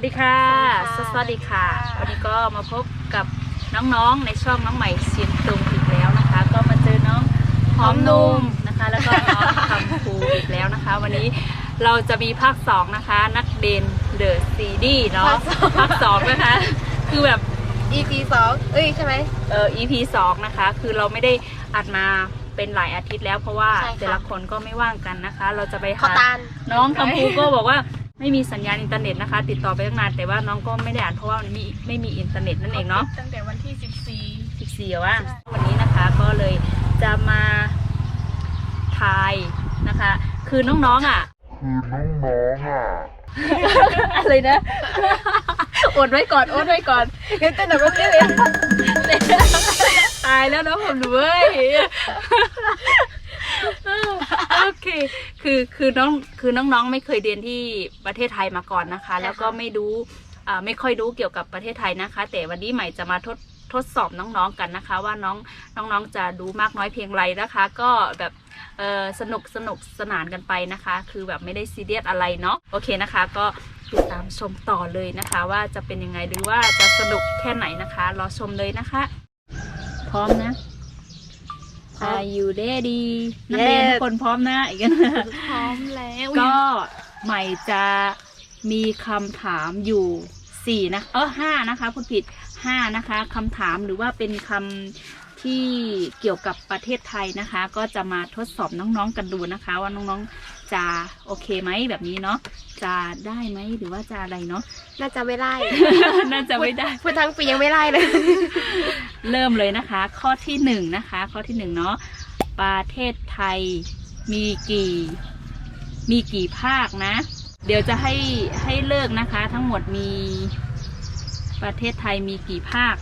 วัสดีค่ะสสวัสดีค่ะวัสดีค่ะ วันนี้ก็มาพบกับน้องๆ ในช่องน้องใหม่เสียงตุงอีกแล้วนะคะ ก็มาเจอน้องหอมนุ่มนะคะ แล้วก็น้องคำภูอีกแล้วนะคะ วันนี้เราจะมีภาคสองนะคะ นักเดนเดอะซีดีเนาะ ภาคสองภาคสองนะคะ คือแบบ EP สองเอ้ยใช่ไหมเอ่อ EP สองนะคะ คือเราไม่ได้อัดมาเป็นหลายอาทิตย์แล้วเพราะว่าใช่ค่ะแต่ละคนก็ไม่ว่างกันนะคะ เราจะไปข้าวหาตาลน้องกัมพูก็บอกว่า ไม่มีสัญญาณอินเทอร์เน็ตนะคะ ติดต่อไปตั้งนานแต่ว่าน้องก็ไม่ได้อ่านเพราะว่ามันมีไม่มีอินเทอร์เน็ตนั่นเองเนาะตั้งแต่วันที่ 14 14ว่าวันนี้นะคะก็เลยจะมาทายนะคะ คือน้องๆอะคือน้องๆอะอะไรนะอดไว้ก่อนอดไว้ก่อนเต้นหน่อยก็เต้นเลยตายแล้วนะผมรู้เว้ยโอเค คือคือน้องคือน้องๆ ไม่เคยเรียนที่ประเทศไทยมาก่อนนะคะ แล้วก็ไม่รู้อ่าไม่ค่อยรู้เกี่ยวกับประเทศไทยนะคะ แต่วันนี้ใหม่จะมาทดทดสอบน้องๆกันนะคะ ว่าน้องน้องๆจะรู้มากน้อยเพียงไรนะคะ ก็แบบเออสนุกสนุกสนานกันไปนะคะ คือแบบไม่ได้ซีเรียสอะไรเนาะโอเคนะคะ ก็ติดตามชมต่อเลยนะคะ ว่าจะเป็นยังไงหรือว่าจะสนุกแค่ไหนนะคะ รอชมเลยนะคะ พร้อมนะ Are you ready นักเรียนทุกคนพร้อมนะอีกนะพร้อมแล้วก็ใหม่จะมีคำถามอยู่สี่นะเออห้านะคะพูดผิดห้านะคะคำถามหรือว่าเป็นคำที่เกี่ยวกับประเทศไทยนะคะ ก็จะมาทดสอบน้องๆกันดูนะคะ ว่าน้องๆ จะโอเคไหมแบบนี้เนาะจะได้ไหมหรือว่าจะอะไรเนาะ น่าจะไม่ไล่น่าจะไม่ได้ พูดทั้งปียังไม่ไล่เลย เริ่มเลยนะคะ ข้อที่หนึ่งนะคะ ข้อที่หนึ่งเนาะประเทศไทยมีกี่ มีกี่ภาคนะ เดี๋ยวจะให้ให้เลิกนะคะ ทั้งหมดมี ประเทศไทยมีกี่ภาค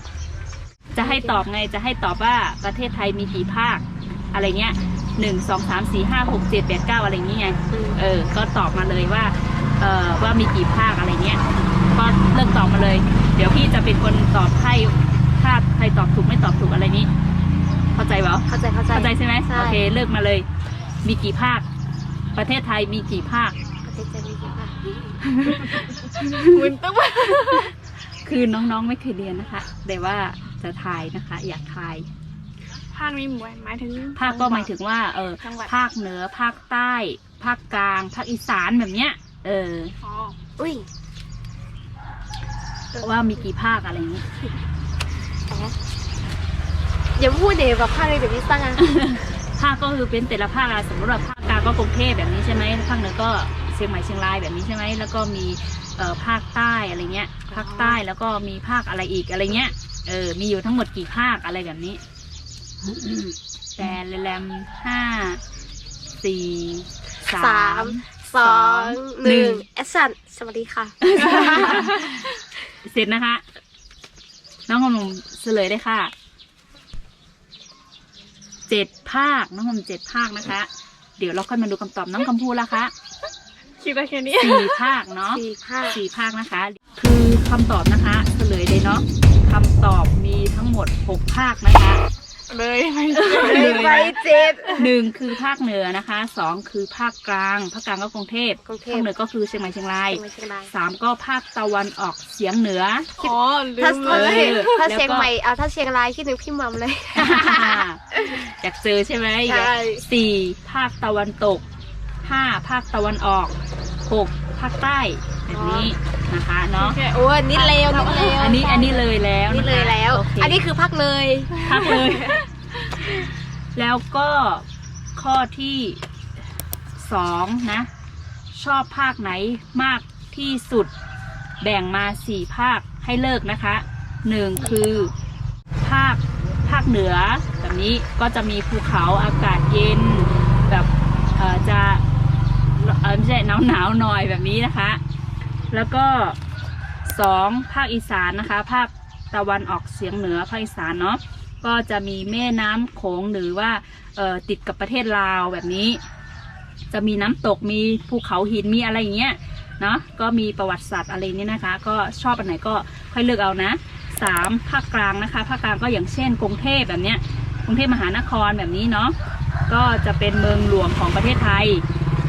จะให้ตอบไงจะให้ตอบว่าประเทศไทยมีกี่ภาค อะไรเงี้ย หนึ่งสองสามสี่ห้าหกเจ็ดแปดเก้าอะไรอย่างเงี้ยเออ ก็ตอบมาเลยว่า เออว่ามีกี่ภาคอะไรเงี้ย ก็เลิกตอบมาเลย เดี๋ยวพี่จะเป็นคนตอบให้ถ้าใครตอบถูกไม่ตอบถูกอะไรนี้ เข้าใจเปล่าเข้าใจเข้าใจเข้าใจใช่ไหมใช่โอเคเลิกมาเลย มีกี่ภาค ประเทศไทยมีกี่ภาคประเทศจะมีกี่ภาคมันต้องว่าคือน้องๆไม่เคยเรียนนะคะ แต่ว่าจะทายนะคะ อยากทาย ภาคนี้หมายหมายถึงภาคก็หมายถึงว่า เออจังหวัดภาคเหนือภาคใต้ ภาคกลางภาคอีสานแบบเนี้ย เอออ๋ออุ้ยว่ามีกี่ภาคอะไรอย่างนี้แอะอย่าพูดเดี๋ยวแบบภาคเลยเดี๋ยวพี่ตั้งอะภาคก็คือเป็นแต่ละภาคอะสมมติว่าภาคกลางก็กรุงเทพแบบนี้ใช่ไหมภาคเหนือก็เชียงใหม่เชียงรายแบบนี้ใช่ไหมแล้วก็มีเอ่อภาคใต้อะไรเงี้ยภาคใต้แล้วก็มีภาคอะไรอีกอะไรเงี้ยเออมีอยู่ทั้งหมดกี่ภาคอะไรแบบนี้ แต่แรมห้าสี่สาสามมสองหนึ่งแอคชั่นสวัสดีค่ะ เสร็จนะคะ น้องขนมเฉลยได้ค่ะเจ็ดภาคน้องขนมเจ็ดภาคนะคะ เดี๋ยวเราค่อยมาดูคำตอบน้องคำพูละคะคิดได้แค่นี้สี่ภาคเนาะสี่ภาคสี่ภาคนะคะ คือคำตอบนะคะเฉลยเลยเนาะคำตอบมีทั้งหมดหกภาคนะคะ เลยไม่เลยไปเจ็ด หนึ่งคือภาคเหนือนะคะสองคือภาคกลาง ภาคกลางก็กรุงเทพกรุงเทภาพคเหนือก็คือเชียงใหม่เชียงรายเชียงใหม่เชียงรายสามก็ภาคตะวันออกเฉียงเหนือ อ๋อลืถ้ามเลถ้ายเชียงถ้าแล้วก็เชียงใหม่เอาถ้าเชียงรายคิดถึงพี่มัมเลย อยากเจอใช่ไหมใช่ สี่ภาคตะวันตกห้าภาคตะวันออกหกภาคใต้แบบนี้ นะคะเนาะแค่โอ้ยนิดเร็วนิดเร็วอันนี้อันนี้เลยแล้วนิดนะคะเลยแล้วโเคอันนี้คือพักเลย พักเลย แล้วก็ข้อที่สองนะ ชอบภาคไหนมากที่สุด แบ่งมาสี่ภาคให้เลิกนะคะหนึ่งคือภาคภาคเหนือ แบบนี้ก็จะมีภูเขาอากาศเย็นแบบเอ่อจะเอ่อไม่ใช่หนาวหนาวๆหน่อยแบบนี้นะคะ แล้วก็สองภาคอีสานนะคะ ภาคตะวันออกเฉียงเหนือภาคอีสานเนาะก็จะมีแม่น้ำโขงหรือว่าติดกับประเทศลาวแบบนี้ จะมีน้ำตกมีภูเขาหินมีอะไรอย่างเงี้ยเนาะก็มีประวัติศาสตร์อะไรนี่นะคะ ก็ชอบอันไหนก็ค่อยเลือกเอานะสามภาคกลางนะคะภาคกลางก็อย่างเช่นกรุงเทพแบบเนี้ยกรุงเทพมหานครแบบนี้เนาะก็จะเป็นเมืองหลวงของประเทศไทย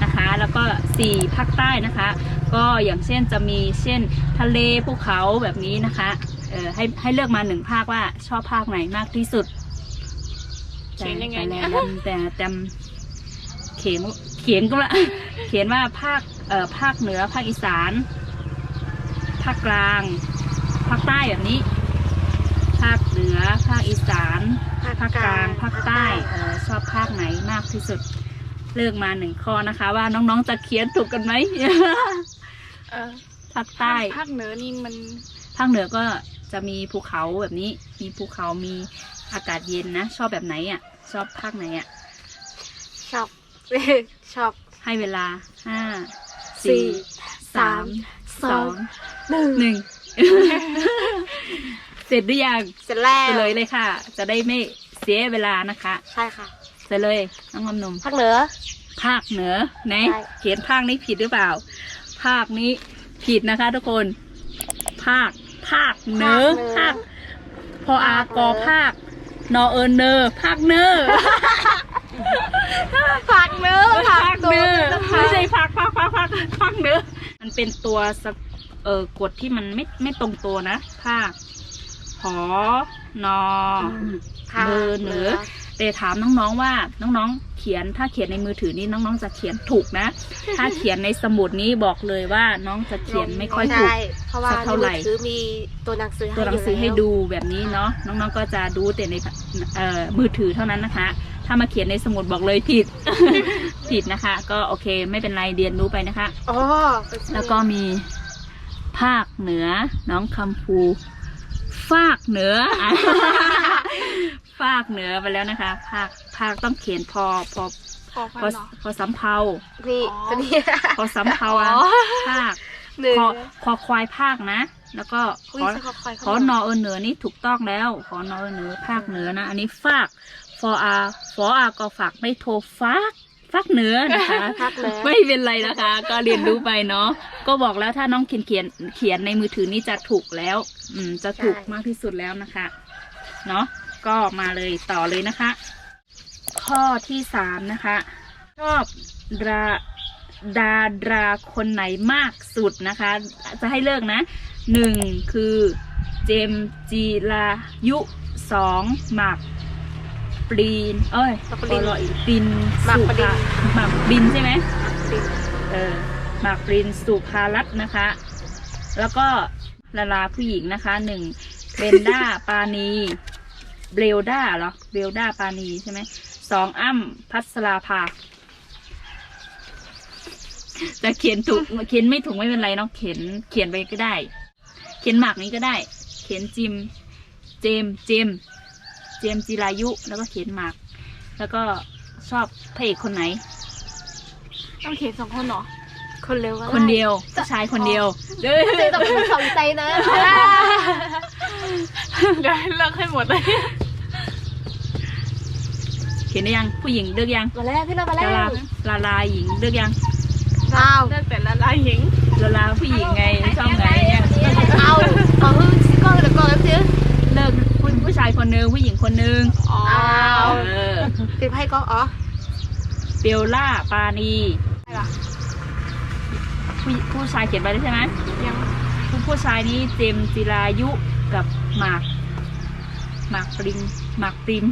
นะคะ แล้วก็สี่ภาคใต้นะคะ ก็อย่างเช่นจะมีเช่นทะเลภูเขาแบบนี้นะคะเออให้ให้เลือกมาหนึ่งภาคว่าชอบภาคไหนมากที่สุดเขียนยังไงแต่เนี่ยแต่แต่แต่เขียนเขียนก็ละเขียนว่าภาคเอ่อภาคเหนือภาคอีสาน ภาคกลาง ภาคใต้แบบนี้ ภาคเหนือภาคอีสานภาคกลางภาคใต้เออชอบภาคไหนมากที่สุด เลือกมาหนึ่งข้อนะคะ ว่าน้องๆจะเขียนถูกกันไหม เออภาคใต้ ภาคเหนือนี่มัน ภาคเหนือก็จะมีภูเขาแบบนี้ มีภูเขา มีอากาศเย็นนะ ชอบแบบไหนอะ ชอบภาคไหนอะ ชอบ ชอบ ให้เวลาห้าสี่สี่สามสองหนึ่งหนึ่งเสร็จหรือยังเสร็จแล้วเฉลยเลยค่ะ จะได้ไม่เสียเวลานะคะ ใช่ค่ะเฉลยน้องลำนมภาคเหนือภาคเหนือไหนใช่เขียนภาคนี้ผิดหรือเปล่าภาคนี้ผิดนะคะ ทุกคน ภาค ภาคเหนือภาค พออากอภาคนอเอินเนอร์ภาคเนอร์ภาคเหนือภาคเนอร์ตัวไม่ใช่ภาคภาคภาคภาคภาคเนอร์มันเป็นตัวสะเออกดที่มันไม่ไม่ตรงตัวนะภาคหอนอภาคเบอร์เหนือ แต่ถามน้องๆว่าน้องๆ เขียนถ้าเขียนในมือถือนี่น้องๆจะเขียนถูกนะ ถ้าเขียนในสมุดนี้บอกเลยว่าน้องจะเขียนไม่ค่อยถูกใช่เพราะว่าสักเท่าไหร่ในมือถือมีตัวหนังสือตัวหนังสือให้ดูแบบนี้เนาะน้องๆก็จะดูแต่ในเอ่อมือถือเท่านั้นนะคะ ถ้ามาเขียนในสมุดบอกเลยผิดผิดนะคะ ก็โอเคไม่เป็นไรเรียนรู้ไปนะคะอ๋อเป็นชื่อแล้วก็มีภาคเหนือน้องคำภูภาคเหนืออะ ภาคเหนือไปแล้วนะคะ ภาคภาคต้องเขียนพอพอพอพัพนอเหรอพอสำเภานี่อ๋อตัวนี้ พอสำเภาอะภาคหนึ่งพอพอควายภาคนะ แล้วก็อุ้ขยอใช่ขอคอยขอนอเออเหนือนี่ถูกต้องแล้วขอนอเออเหนือภาคเหนือนะ อันนี้ฝากฟออาฟออาก็ฝากไม่โทรฟากฟากเหนือนะคะภาคเหนือไม่เป็นไรนะคะ ก็เรียนรู้ไปเนาะก็บอกแล้วถ้าน้องเขียนเขียนเขียนในมือถือนี่จะถูกแล้ว อืมจะถูกมากที่สุดแล้วนะคะ เนาะ ก็มาเลยต่อเลยนะคะ ข้อที่สามนะคะ ชอบดาดาดราคนไหนมากสุดนะคะ จะให้เลิกนะหนึ่งคือเจมจีรายุสองหมากปรีน เอ้ยหมากปรินขอรออีกปรินปรินสุภหมากปรินใช่ไหมเออหมากปรินสุภารัตน์นะคะ แล้วก็ลาลาผู้หญิงนะคะหนึ่งเบนด้า ปานี เบลด้าเหรอเบลด้าปานีใช่ไหมสองอ้ำพัสราภาจะเขียนถูกเขียนไม่ถูกไม่เป็นไรเนาะเขียนเขียนไปก็ได้ เขียนหมากนี้ก็ได้ เขียนจิม เจมส์เจมส์เจมส์จิรายุแล้วก็เขียนหมาก แล้วก็ชอบพระเอกคนไหน ต้องเขียนสองคนเหรอ คนเร็วก็ไคนเดียวผู้ชายคนเดียวเด้อไม่ต้องพูดสองใจนะ เดี๋ยวให้เลิกให้หมดเลยเขียนได้ยัง ผู้หญิงเลือกยังมาแล้วพี่เรามาแล้ลาวลาลาลาหญิงเลือกยังอ้าวเลิกแต่ละลายหญิงลาลาผู้หญิงไงชอบไงเนี่ยเอาเอาฮึ่งซิโก้เดี๋ยวก่อนนะพี่เลิกผู้ผู้ชายคนหนึงผู้หญิงคนหนึงอ๋ออ้าวเออติดไพ่ก็อ๋อเบลล่าปานีอะไรล่ะผู้ผู้ชายเขียนไปแล้วใช่ไหมยังผู้ผู้ชายนี้เจมส์จิรายุกับหมากหมากปริมหมากปริม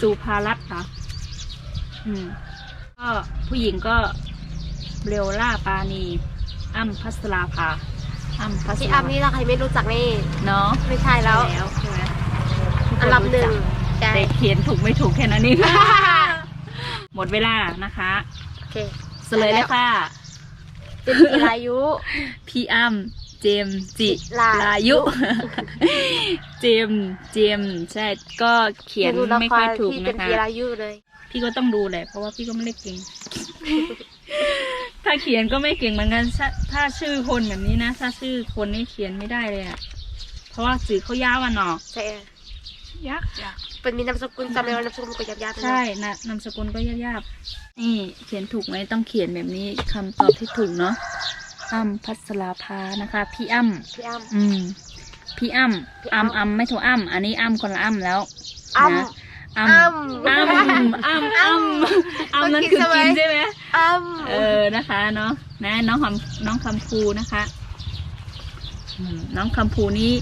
สุภารัตน์เหรออืม ก็ผู้หญิงก็เบลล่าปานี อ้ำพัสราภาอ้ำพัสพี่ราอัมนี่ถ้าใครไม่รู้จักนี่เนาะไม่ใช่แล้วแล้วใช่ไหมทุกคอันดับหนึ่งรู้จักใช่แต่เขียนถูกไม่ถูกแค่นั้นเองหมดเวลานะคะโอเคเฉลยเลยค่ะเป็นกีฬายุพี่อ้ำ เจมส์จิลาลายุ เจมส์เจมส์ใช่ก็เขียนดูละไม่คค่อยรถูกที่เป็นนะคะกีฬายุเลย พี่ก็ต้องดูแหละเพราะว่าพี่ก็ไม่ได้เก่ง ถ้าเขียนก็ไม่เก่งเหมือนกันถ้าถ้าชื่อคนแบบนี้นะ ถ้าชื่อคนนี่เขียนไม่ได้เลยอะเพราะว่าสื่อเขายาวอะเนาะใช่ยักษ์ยักษ์เป็นมีนามสกุลจำเลยว่านามสกุลมันก็ยับๆใช่นะนามสกุลก็ยากๆนี่เขียนถูกไหมต้องเขียนแบบนี้คำตอบที่ถูกเนาะ อ้ำพัสราภานะคะ พี่อ้ำพี่อ้ำอืม พี่อ้ำพี่อ้ำอ้ำอ้ำไม่ถูกอ้ำอันนี้อ้ำคนละอ้ำแล้วอ้ำนะอ้ำอ้ำอ้ำอ้ำอ้ำอ้ำนั่นคือกินใช่ไหมอ้ำเออนะคะเนาะนะน้องคำน้องคำพูนะคะอืมน้องคำพูนี้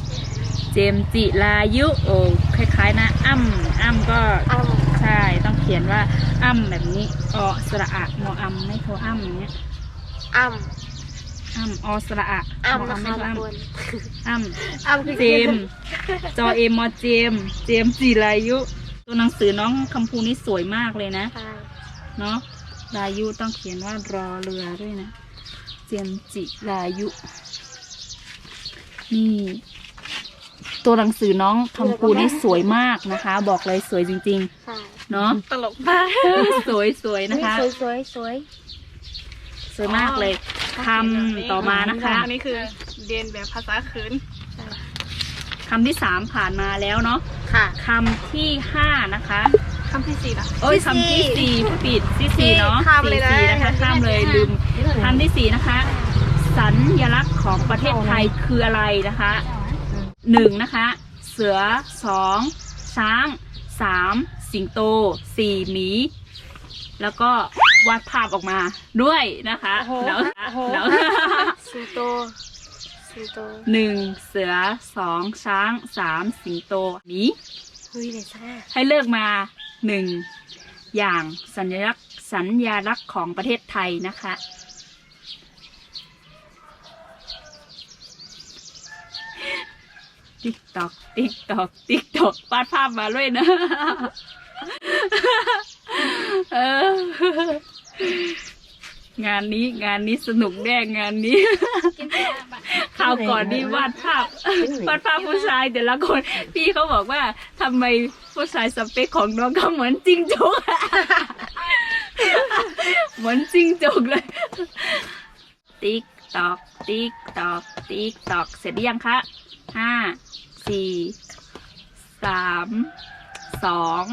เจมส์จิรายุโอ้คล้ายๆนะ อ้ำอ้ำก็อ้ำใช่ต้องเขียนว่าอ้ำแบบนี้อสระอะมออ้ำไม่โทรอ้ำอย่างเงี้ยอ้ำ อ้ำอสระอะอ้ำมนะไม่คะโทรทุกอ้ำคนอ้ำอ้ำคือเจมส์จอเอมมอเจมส์เจมส์จิรายุ ตัวหนังสือน้องคำพูนี้สวยมากเลยนะใช่เนาะรายุต้องเขียนว่ารอเรือด้วยนะ เจมส์จิรายุ นี่ ตัวหนังสือน้องคำพูนี่สวยมากนะคะ บอกเลยสวยจริงใช่ๆเนาะตลกมากสวยสวยนะคะ สวยสวยสวยสวยมากเลย คำต่อมานะคะอันนี้คือเรียนแบบภาษาขืนใช่คำที่สามผ่านมาแล้วเนาะค่ะคำที่ห้านะคะคำที่สี่ล่ะโอ้ยที่คำที่สี่สี่ผู้ปิดที่สี่เนาะข้ามเลยนะสี่นะคะข้ามเลยลืมคำที่สี่นะคะ สัญลักษณ์ของประเทศไทยคืออะไรนะคะหนึ่งนะคะ เสือสองช้างสามสิงโตสี่หมี แล้วก็ วาดภาพออกมาด้วยนะคะโอ้โหแล้วโอ้โห แล้วสิงโตสิงโตหนึ่งเสือสองช้างสามสิงโตหมีเฮ้ยเดี๋ยวซ่าให้เลือกมาหนึ่งอย่างสัญลักษณ์สัญญาลักษณ์ของประเทศไทยนะคะ ติ๊กตอกติ๊กตอกติ๊กตอกวาดภาพมาด้วยนะ เอองานนี้งานนี้สนุกแน่งานนี้คราวก่อนนี่วาดภาพวาดภาพผู้ชายแต่ละคน พี่เขาบอกว่าทำไมผู้ชายสเปคของน้องก็เหมือนจิงจกอะเหมือนจิงจกเลย ติ๊กตอก ติ๊กตอก ติ๊กตอก เสร็จหรือยังคะห้าสี่สามสอง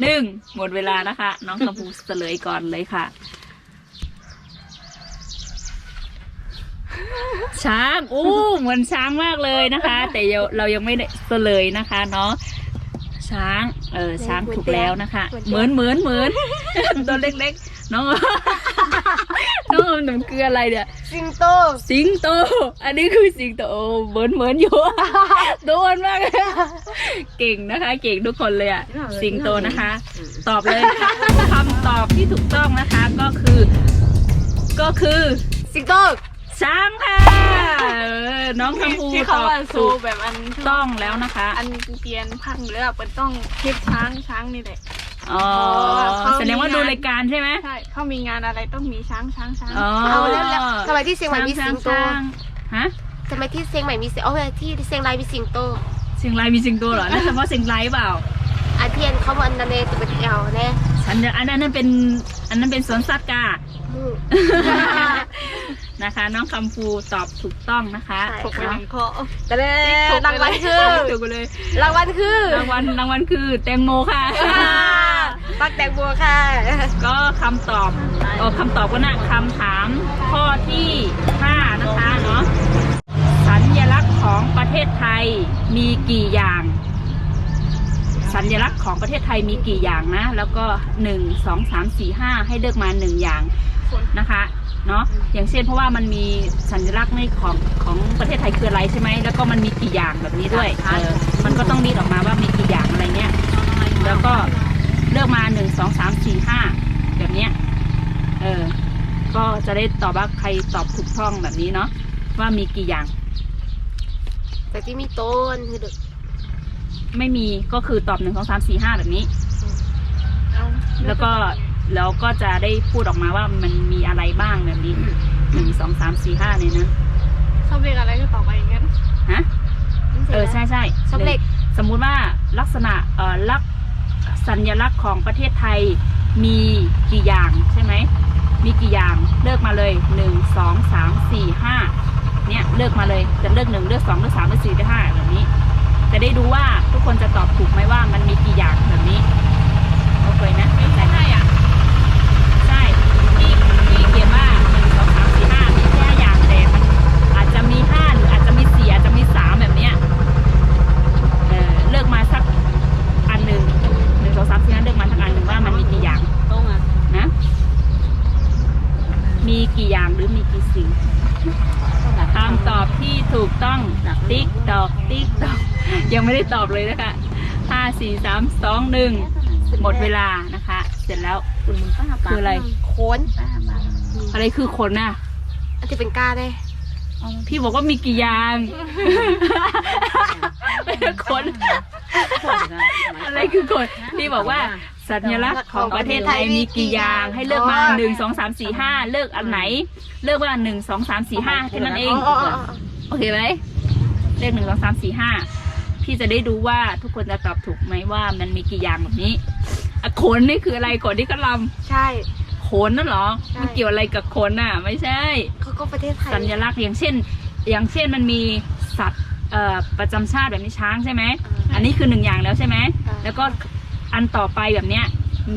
หนึ่งหมดเวลานะคะ น้องชมพูเฉลยก่อนเลยค่ะ ช้างอู้เหมือนช้างมากเลยนะคะ แต่เราเรายังไม่ได้เฉลยนะคะเนาะช้าง เออช้างถูกแล้วนะคะ เหมือนเหมือนเหมือนตัวเล็กๆ น้องน้องอมหนุ่มคืออะไรเนี่ยสิงโต สิงโต อันนี้คือสิงโตเหมือนเหมือนอยู่โดนมากเลยเก่งนะคะ เก่งทุกคนเลยอะสิงโตนะคะ ตอบเลยค่ะคำตอบที่ถูกต้องนะคะก็คือ ก็คือสิงโตช้างค่ะเออน้องคำพูที่ตเขาอบว่าถูสู้กแบบอันต้องแล้วนะคะ อันเตียนพังเหรือเป็นต้องคลิปช้างช้างนี่แหละ อ๋อเขามีแสดงว่าดูงานรายการใช่ไหมใช่เขามีงานอะไรต้องมีช้างช้างช้างอ๋อเอาแล้วแล้วทำไมที่เชียงใหม่มีช้าสิงโตช้างฮะทำไมที่เชียงใหม่มีสิงโอ้ยที่เชียงรายมีสิงโตเชียงรายมีสิงโตเหรอนั่นเฉพาะเชียงรายเปล่าอาเทียนเขามันนันเนตัวเป็นเอวแน่ฉันอันนั้นเป็นอันนั้นเป็นสวนสัตว์กาอืมนะคะ น้องคำฟูตอบถูกต้องนะคะใช่ถูกไปหนึ่งข้อแต่เด้รางวัลคือถูกไปเลยรางวัลคือรางวัลรางวัลคือแตงโมค่ะ ปักแตงบัวค่ะ ก็คำตอบเออคำตอบก็นะคำถามข้อที่ห้านะคะเนาะสัญลักษณ์ของประเทศไทยมีกี่อย่าง สัญลักษณ์ของประเทศไทยมีกี่อย่างนะ แล้วก็หนึ่งสองสามสี่ห้าให้เลือกมาหนึ่งอย่างนะคะเนาะอย่างเช่นเพราะว่ามันมีสัญลักษณ์ในของของประเทศไทยคืออะไรใช่ไหมแล้วก็มันมีกี่อย่างแบบนี้ด้วยเออมันก็ต้องดีดออกมาว่ามีกี่อย่างอะไรเงี้ยแล้วก็ เลือกมาหนึ่งสองสามสี่ห้าแบบเนี้ยเออก็จะได้ตอบว่าใครตอบถูกต้องแบบนี้เนาะว่ามีกี่อย่าง แต่ที่มีต้นคือดึกไม่มีก็คือตอบหนึ่งสองสามสี่ห้าแบบนี้เอาแล้วก็แล้วก็จะได้พูดออกมาว่ามันมีอะไรบ้างแบบนี้หนึ่งสองสามสี่ห้าเนี่ยนะชอบเรียกอะไรก็ตอบไปอย่างนั้นฮะเออใช่ใช่ชอบเล็กสมมุติว่าลักษณะเอ่อลักษณ์ สัญลักษณ์ของประเทศไทยมีกี่อย่างใช่ไหม มีกี่อย่างเลือกมาเลยหนึ่งสองสามสี่ห้าเนี่ยเลือกมาเลยจะเลือกหนึ่งเลือกสองเลือกสามเลือกสี่เลือกห้าแบบนี้ จะได้ดูว่าทุกคนจะตอบถูกไหมว่ามันมีกี่อย่างแบบนี้โอเคนะไม่ใช่ห้าอย่าง ใช่ที่ที่เขียนว่าหนึ่งสองสามสี่ห้ามีแค่ห้าอย่างแต่มันอาจจะมีห้าหรืออาจจะมีสี่อาจจะมีสามแบบเนี้ยเออเลือกมาสักอันหนึ่งหนึ่งสอง ตอกติ๊กตอกยัง ไม่ได้ตอบเลยนะคะห้าสี่สามสองหนึ่งหมดเวลานะคะ เสร็จแล้วคืออะไรโคนอะไรคือขนน่ะอันที่เป็นก้าได้พี่บอกว่ามีกี่อย่างไม่ใช่ขนอะไรคือขนพี่บอกว่าสัญลักษณ์ของประเทศไทยมีกี่อย่าง ให้เลือกมาหนึ่งสองสามสี่ห้าเลือกอันไหน เลือกว่าหนึ่งสองสามสี่ห้าแค่นั้นเองอ๋ออ๋ออ๋อโอเคไหมเลขหนึ่งสองสามสี่ห้า พี่จะได้ดูว่าทุกคนจะตอบถูกไหมว่ามันมีกี่อย่างแบบนี้อะขนนี่คืออะไรขนที่กระลใช่ำขนนั่นเหรอ ใช่ มันเกี่ยวอะไรกับขนน่ะ ไม่ใช่ เขาก็ประเทศไทย สัญลักษณ์อย่างเช่น อย่างเช่นมันมีสัตว์เอ่อประจำชาติแบบนี้ช้างใช่ไหม อ่าอันนี้คือหนึ่งอย่างแล้วใช่ไหม อ่า แล้วก็อันต่อไปแบบเนี้ย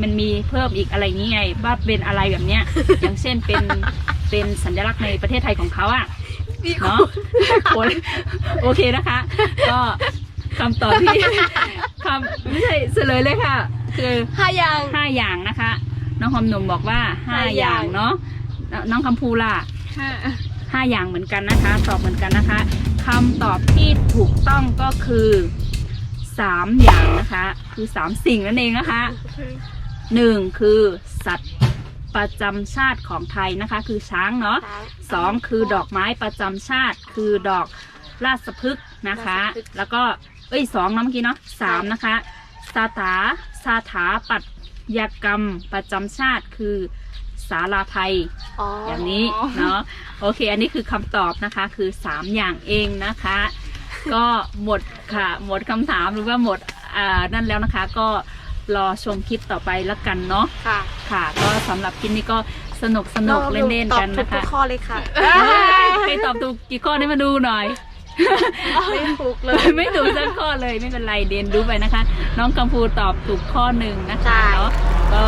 มันมีเพิ่มอีกอะไรนี้ไงว่าเป็นอะไรแบบเนี้ย อย่างเช่นเป็นเป็นสัญลักษณ์ในประเทศไทยของเขาอะมีคเนาะนคนโอเคนะคะ ก็ คำตอบที่ คำไม่ใช่เฉลยเลยค่ะ คือห้าอย่าง ห้าอย่างนะคะ น้องหอมหนุ่มบอกว่าห้าห้าออย่างย่างเนาะแล้วน้องคำพูล่ะห้าห้าอย่างเหมือนกันนะคะ ตอบเหมือนกันนะคะคำตอบที่ถูกต้องก็คือสามอย่างนะคะ คือสามสิ่งนั่นเองนะคะ หนึ่งคือสัตว์ประจำชาติของไทยนะคะ คือช้างเนาะสองคือดอกไม้ประจำชาติ คือดอกราชพฤกษ์ นะคะราชพฤกษ์แล้วก็เอ้ยสองเนาะเมื่อกี้เนาะสามนะคะสาถาสาถาปัตยกรรมประจำชาติคือสาราไทยอ๋อออย่างนี้เนาะโอเค อันนี้คือคำตอบนะคะคือสามอย่างเองนะคะ ก็หมดค่ะ หมดคำถามหรือว่าหมดอ่านั่นแล้วนะคะ ก็รอชมคลิปต่อไปแล้วกันเนาะค่ะค่ะ ก็สำหรับคลิปนี้ก็สนุกสนุกเล่นๆกันตอบนะถูกทุคะกข้อเลยค่ะใครตอบถูกกี่ข้อนี่มาดูหน่อย ไม่ถูกเลย ไม่ถูกสักข้อเลยไม่เป็นไรเรียนรู้ไปนะคะ น้องกัมพูตอบถูกข้อหนึ่งนะคะใช่เนาะก็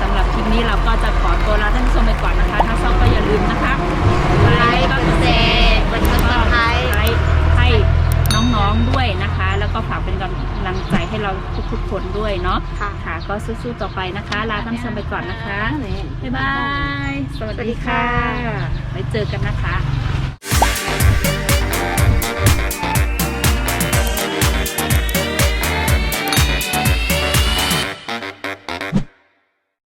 สำหรับคลิปนี้เราก็จะขอตัวลาท่านผู้ชมไปก่อนนะคะ ถ้าชอบก็อย่าลืมนะคะไลค์กดแชร์กดซับสไครต์ไลค์ให้น้องๆด้วยนะคะ แล้วก็ฝากเป็นกำลังใจให้เราทุกๆคนด้วยเนาะค่ะค่ะก็สู้ๆต่อไปนะคะ ลาท่านผู้ชมไปก่อนนะคะบ๊ายบายสวัสสวัสดีดีค่ะค่ะไว้เจอกันนะคะ